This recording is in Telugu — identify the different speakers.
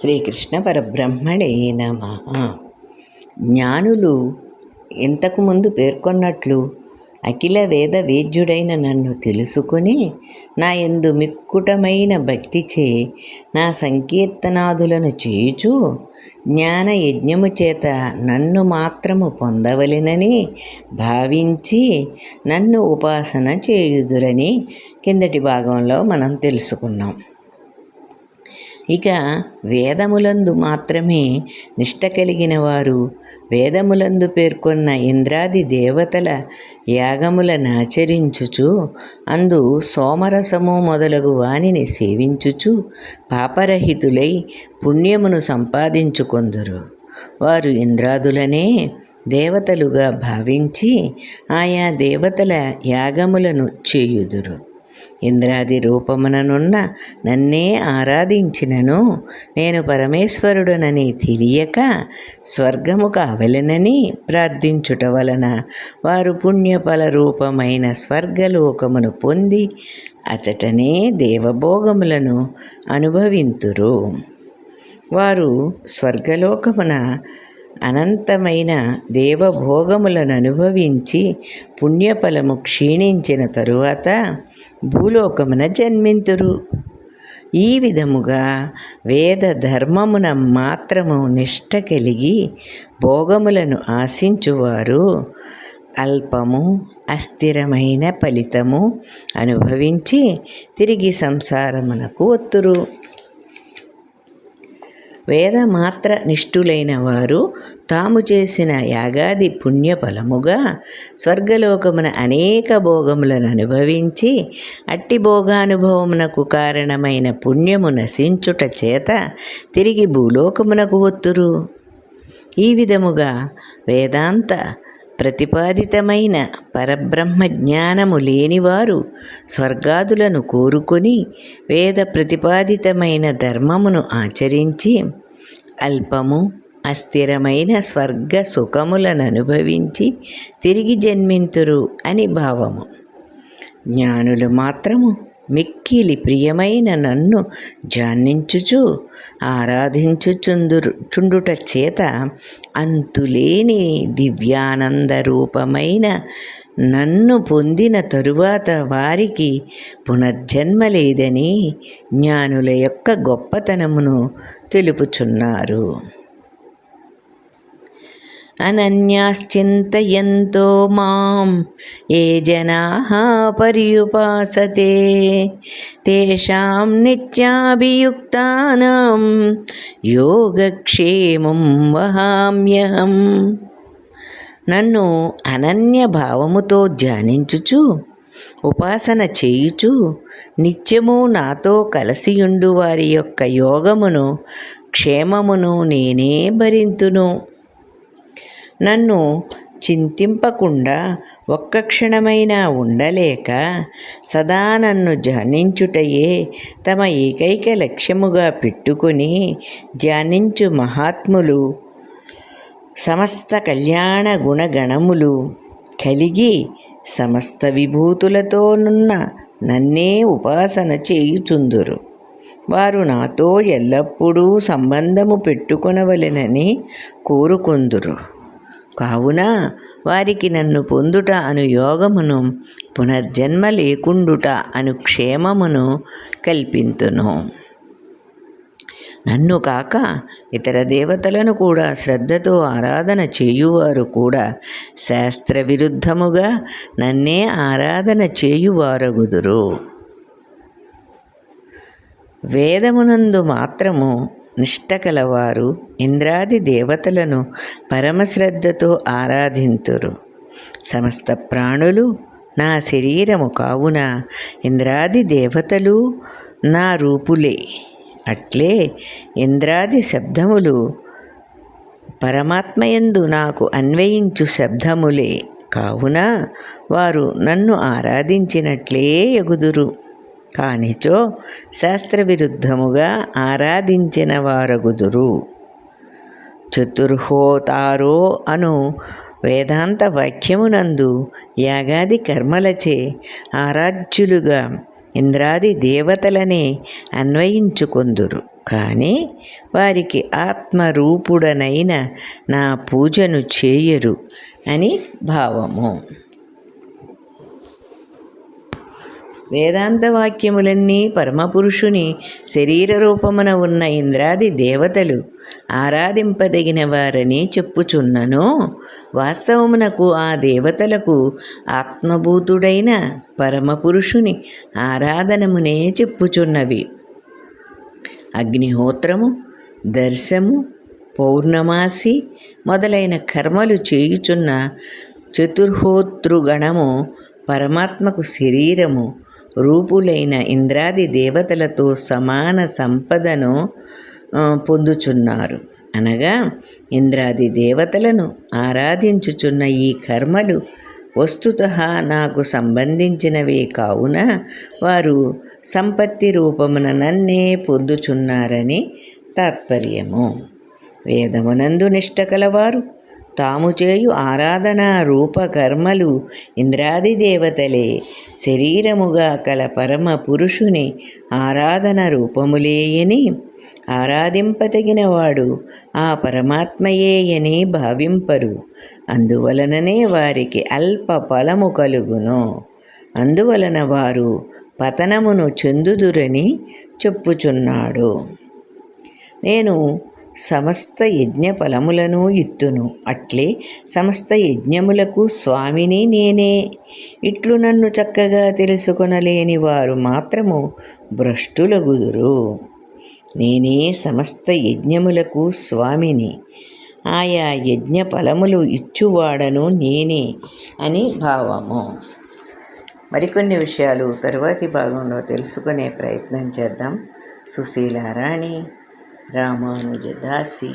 Speaker 1: శ్రీకృష్ణ పరబ్రహ్మణే నమ. జ్ఞానులు ఇంతకుముందు పేర్కొన్నట్లు అఖిల వేద వేద్యుడైన నన్ను తెలుసుకుని నా ఎందు మిక్కుటమైన భక్తిచే నా సంకీర్తనాదులను చేయుచు జ్ఞాన యజ్ఞము చేత నన్ను మాత్రము పొందవలెనని భావించి నన్ను ఉపాసన చేయుదురని కిందటి భాగంలో మనం తెలుసుకున్నాం. ఇక వేదములందు మాత్రమే నిష్ట కలిగిన వారు వేదములందు పేర్కొన్న ఇంద్రాది దేవతల యాగములను ఆచరించుచు అందు సోమరసము మొదలగు వానిని సేవించుచు పాపరహితులై పుణ్యమును సంపాదించుకొందురు. వారు ఇంద్రాదులనే దేవతలుగా భావించి ఆయా దేవతల యాగములను చేయుదురు. ఇంద్రాది రూపముననున్న నన్నే ఆరాధించినను. నేను పరమేశ్వరుడనని తెలియక స్వర్గము కావలెనని ప్రార్థించుట వలన వారు పుణ్యఫల రూపమైన స్వర్గలోకమును పొంది అచటనే దేవభోగములను అనుభవింతురు. వారు స్వర్గలోకమున అనంతమైన దేవభోగములను అనుభవించి పుణ్యఫలము క్షీణించిన తరువాత భూలోకమున జన్మింతురు. ఈ విధముగా వేద ధర్మమున మాత్రము నిష్ట కలిగి భోగములను ఆశించువారు అల్పము అస్థిరమైన ఫలితము అనుభవించి తిరిగి సంసారమునకు ఒత్తురు వేదమాత్ర నిష్ఠులైన వారు తాము చేసిన యాగాది పుణ్యఫలముగా స్వర్గలోకమున అనేక భోగములను అనుభవించి అట్టి భోగానుభవమునకు కారణమైన పుణ్యము నశించుట చేత తిరిగి భూలోకమునకు ఒత్తురు ఈ విధముగా వేదాంత ప్రతిపాదితమైన పరబ్రహ్మ జ్ఞానము లేనివారు స్వర్గాదులను కోరుకొని వేద ప్రతిపాదితమైన ధర్మమును ఆచరించి అల్పము అస్థిరమైన స్వర్గ సుఖములను అనుభవించి తిరిగి జన్మింతురు అని భావము. జ్ఞానులు మాత్రము మిక్కిలి ప్రియమైన నన్ను జాన్నించుచు ఆరాధించుచుందురు చుండుట చేత అంతులేని దివ్యానంద రూపమైన నన్ను పొందిన తరువాత వారికి పునర్జన్మ లేదని జ్ఞానుల యొక్క గొప్పతనమును తెలుపుచున్నారు. అనన్యాశ్చింతయంతో మాం ఏ జనా పర్యుపాసతే తేషాం నిత్యాభియుక్తానాం యోగక్షేమం వహామ్యహం. నన్ను అనన్య భావముతో ధ్యానించుచు ఉపాసన చేయుచు నిత్యము నాతో కలసియుండు వారి యొక్క యోగమును క్షేమమును నేనే భరింతును. నన్ను చింతింపకుండా ఒక్క క్షణమైనా ఉండలేక సదా నన్ను ధ్యానించుటయే తమ ఏకైక లక్ష్యముగా పెట్టుకుని ధ్యానించు మహాత్ములు సమస్త కళ్యాణ గుణగణములు కలిగి సమస్త విభూతులతోనున్న నన్నే ఉపాసన చేయుచుందురు. వారు నాతో ఎల్లప్పుడూ సంబంధము పెట్టుకొనవలెనని కోరుకుందురు. కావున వారికి నన్ను పొందుట అను యోగమును పునర్జన్మ లేకుండుట అను క్షేమమును కల్పింతును. నన్ను కాక ఇతర దేవతలను కూడా శ్రద్ధతో ఆరాధన చేయువారు కూడా శాస్త్ర విరుద్ధముగా నన్నే ఆరాధన చేయువారగుదురు. వేదమునందు మాత్రము నిష్ట కలవారు ఇంద్రాది దేవతలను పరమశ్రద్ధతో ఆరాధింతురు. సమస్త ప్రాణులు నా శరీరము కావున ఇంద్రాది దేవతలు నా రూపులే. అట్లే ఇంద్రాది శబ్దములు పరమాత్మయందు నాకు అన్వయించు శబ్దములే. కావున వారు నన్ను ఆరాధించినట్లే ఎగుదురు. కానిచో శాస్త్రవిరుద్ధముగా ఆరాధించిన వారగుదురు. చతుర్హోతారో అను వేదాంత వాక్యమునందు యాగాది కర్మలచే ఆరాధ్యులుగా ఇంద్రాది దేవతలనే అన్వయించుకొందురు. కానీ వారికి ఆత్మరూపుడనైన నా పూజను చేయరు అని భావము. వేదాంత వాక్యములన్నీ పరమపురుషుని శరీర రూపమున ఉన్న ఇంద్రాది దేవతలు. ఆరాధింపదగిన వారని చెప్పుచున్నను. వాస్తవమునకు ఆ దేవతలకు ఆత్మభూతుడైన పరమపురుషుని ఆరాధనమునే చెప్పుచున్నవి. అగ్నిహోత్రము దర్శము పౌర్ణమాసి మొదలైన కర్మలు చేయుచున్న చతుర్హోతృగణము పరమాత్మకు శరీరము. రూపులైన ఇంద్రాది దేవతలతో సమాన సంపదను పొందుచున్నారు. అనగా ఇంద్రాది దేవతలను ఆరాధించుచున్న ఈ కర్మలు వస్తుత నాకు సంబంధించినవే కావున వారు సంపత్తి రూపమున నన్నే పొందుచున్నారని తాత్పర్యము. వేదమునందు నిష్ట కలవారు. తాము చేయు ఆరాధన రూపకర్మలు ఇంద్రాది దేవతలే. శరీరముగా కల పరమ పురుషుని ఆరాధన రూపములేయని ఆరాధింపతగినవాడు ఆ పరమాత్మయేయని భావింపరు. అందువలననే వారికి అల్ప ఫలము కలుగును. అందువలన వారు పతనమును చెందుదురని చెప్పుచున్నాడు. నేను సమస్త యజ్ఞ ఫలములను ఇత్తును. అట్లే సమస్త యజ్ఞములకు స్వామిని నేనే. ఇట్లు నన్ను చక్కగా తెలుసుకొనలేని వారు మాత్రము భ్రష్టులగుదురు. నేనే సమస్త యజ్ఞములకు స్వామిని. ఆయా యజ్ఞ ఫలములు ఇచ్చువాడను నేనే అని భావము. మరికొన్ని విషయాలు తరువాతి భాగంలో తెలుసుకునే ప్రయత్నం చేద్దాం. సుశీలారాణి. रामानुजदासी